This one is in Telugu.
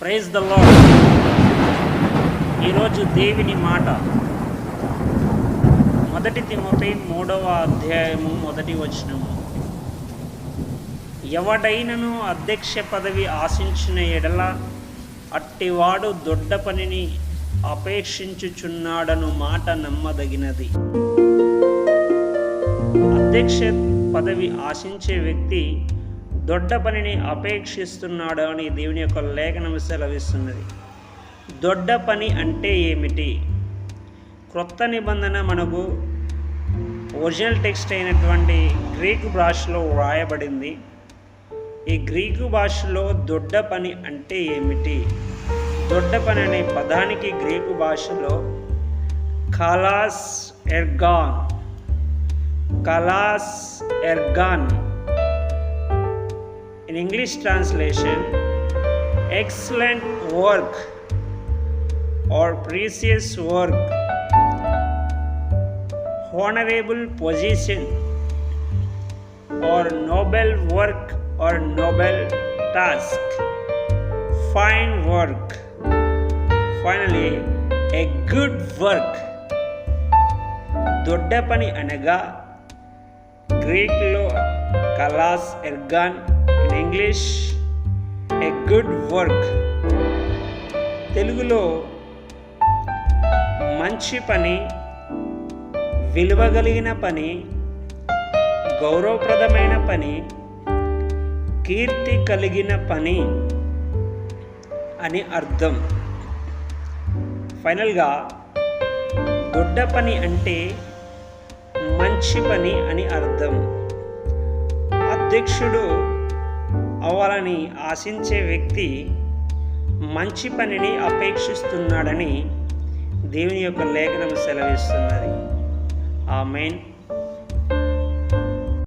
ప్రైజ్ ద లాడ్ ఈరోజు దేవుని మాట. మొదటి తిమోతి మూడవ అధ్యాయము మొదటి వచనము. ఎవడైనను అధ్యక్ష పదవి ఆశించిన ఎడల అట్టివాడు దొడ్డ పనిని అపేక్షించుచున్నాడను మాట నమ్మదగినది. అధ్యక్ష పదవి ఆశించే వ్యక్తి దొడ్డ పనిని అపేక్షిస్తున్నాడు అని దేవుని యొక్క లేఖనం సెలవిస్తున్నది. దొడ్డ పని అంటే ఏమిటి? క్రొత్త నిబంధన మనకు ఒరిజినల్ టెక్స్ట్ అయినటువంటి గ్రీకు భాషలో వ్రాయబడింది. ఈ గ్రీకు భాషలో దొడ్డ పని అంటే ఏమిటి? దొడ్డ పని అనే పదానికి గ్రీకు భాషలో కలాస్ ఎర్గాన్ కలాస్ ఎర్గాన్ in English translation excellent work or precious work honorable position or noble work or noble task fine work finally a good work Dodda పని అనగా గ్రీక్లో కలాస్ ఎర్గాన్ in English a good work తెలుగులో మంచి పని విలువ కలిగిన పని గౌరవప్రదమైన పని కీర్తి కలిగిన పని అని అర్థం. ఫైనల్గా దొడ్డ పని అంటే మంచి పని అని అర్థం. అధ్యక్షుడు అవ్వాలని ఆశించే వ్యక్తి మంచి పనిని అపేక్షిస్తున్నాడని దేవుని యొక్క లేఖనం సెలవిస్తున్నది. ఆ మెయిన్